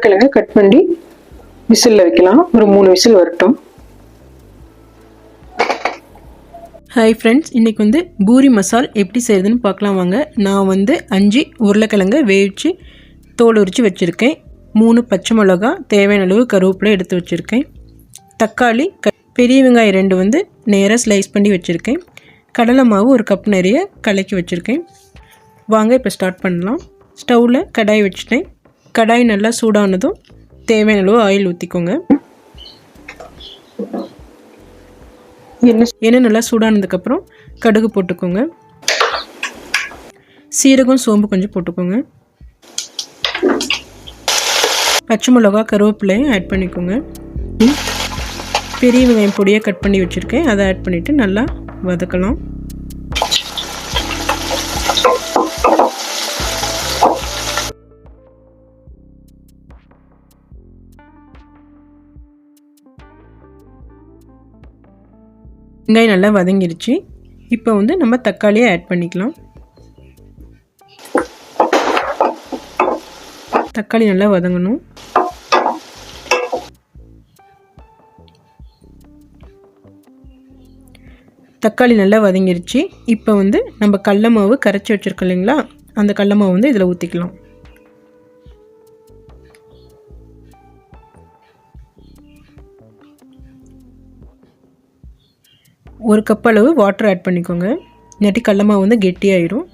உருளைக்கிழங்க கட் பண்ணி விசிலில் வைக்கலாம். ஒரு மூணு விசில் வரட்டும். ஹாய் ஃப்ரெண்ட்ஸ் இன்றைக்கி வந்து பூரி மசால் எப்படி செய்யுதுன்னு பார்க்கலாம் வாங்க. நான் வந்து அஞ்சு உருளைக்கிழங்கு வேவிச்சு தோல் உரித்து வச்சுருக்கேன். மூணு பச்சை மிளகா தேவையான அளவு கருவேப்பிலை எடுத்து வச்சுருக்கேன். தக்காளி க பெரிய வெங்காயம் ரெண்டு வந்து நேராக ஸ்லைஸ் பண்ணி வச்சுருக்கேன். கடலை மாவு ஒரு கப் நிறைய கலக்கி வச்சுருக்கேன். வாங்க இப்போ ஸ்டார்ட் பண்ணலாம். ஸ்டவ்வில் கடாய் வச்சுட்டேன். கடாய் நல்லா சூடானதும் தேவையான அளவு ஆயில் ஊற்றிக்கோங்க எண்ணெய் நல்லா சூடானதுக்கப்புறம் கடுகு போட்டுக்கோங்க. சீரகம் சோம்பு கொஞ்சம் போட்டுக்கோங்க. பச்சை மிளகா கருவேப்பிலையும் ஆட் பண்ணிக்கோங்க. பெரிய வெங்காயம் பொடியாக கட் பண்ணி வச்சுருக்கேன். அதை ஆட் பண்ணிவிட்டு நல்லா வதக்கலாம். வெங்காயம் நல்லா வதங்கிருச்சு. இப்போ வந்து நம்ம தக்காளியை ஆட் பண்ணிக்கலாம். தக்காளி நல்லா வதங்கணும். தக்காளி நல்லா வதங்கிருச்சு. இப்போ வந்து நம்ம கடல மாவு கரைச்சி வச்சுருக்கோம் இல்லைங்களா? அந்த கடல மாவு வந்து இதில் ஊற்றிக்கலாம் ஒரு கப் அளவு வாட்டர் ஆட் பண்ணிக்கோங்க. இல்லாட்டி கடல மாவு வந்து கெட்டியாயிரும்.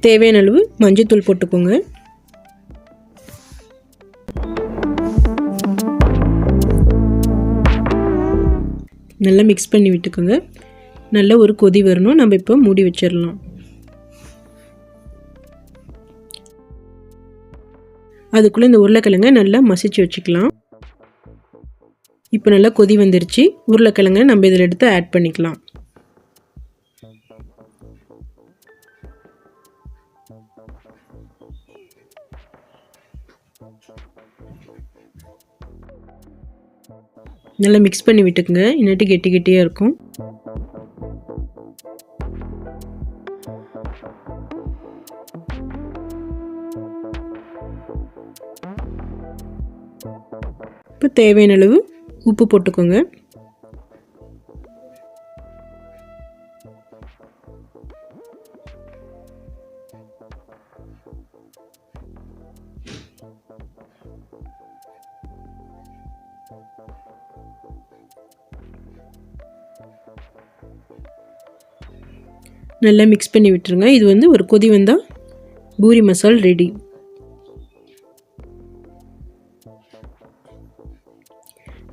தேவையான அளவு மஞ்சத்தூள் போட்டுக்கோங்க. நல்லா மிக்ஸ் பண்ணி விட்டுக்கோங்க. நல்ல ஒரு கொதி வரணும். நம்ம இப்போ மூடி வச்சிடலாம். அதுக்குள்ளே இந்த உருளைக்கிழங்க நல்லா மசிச்சு வச்சுக்கலாம். இப்போ நல்லா கொதி வந்துருச்சு. உருளைக்கிழங்கை நம்ம இதில் எடுத்து ஆட் பண்ணிக்கலாம். நல்லா மிக்ஸ் பண்ணி விட்டுக்குங்க. இல்லாட்டி கெட்டி கெட்டியாக இருக்கும். இப்போ தேவையான அளவு உப்பு போட்டுக்கோங்க. நல்லா மிக்ஸ் பண்ணி விட்டுருங்க. இது வந்து ஒரு கொதி வந்தால் பூரி மசால் ரெடி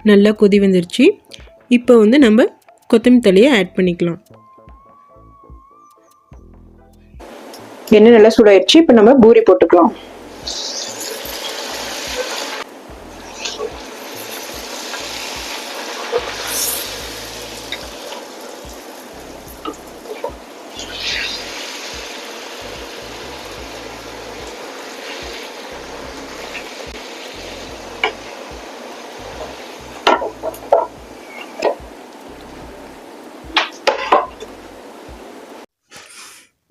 நல்லா கொதி வந்துருச்சு. இப்போ வந்து நம்ம கொத்தமல்லி தலையை ஆட் பண்ணிக்கலாம். எண்ணெய் நல்லா சூடாயிடுச்சு இப்போ நம்ம பூரி போட்டுக்கலாம்.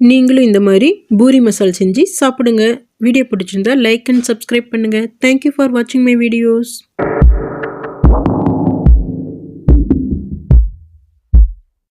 நீங்களும் இந்த மாதிரி பூரி மசால் செஞ்சு சாப்பிடுங்க. வீடியோ பிடிச்சிருந்தா லைக் அண்ட் சப்ஸ்கிரைப் பண்ணுங்கள் தேங்க்யூ ஃபார் வாட்சிங் மை வீடியோஸ்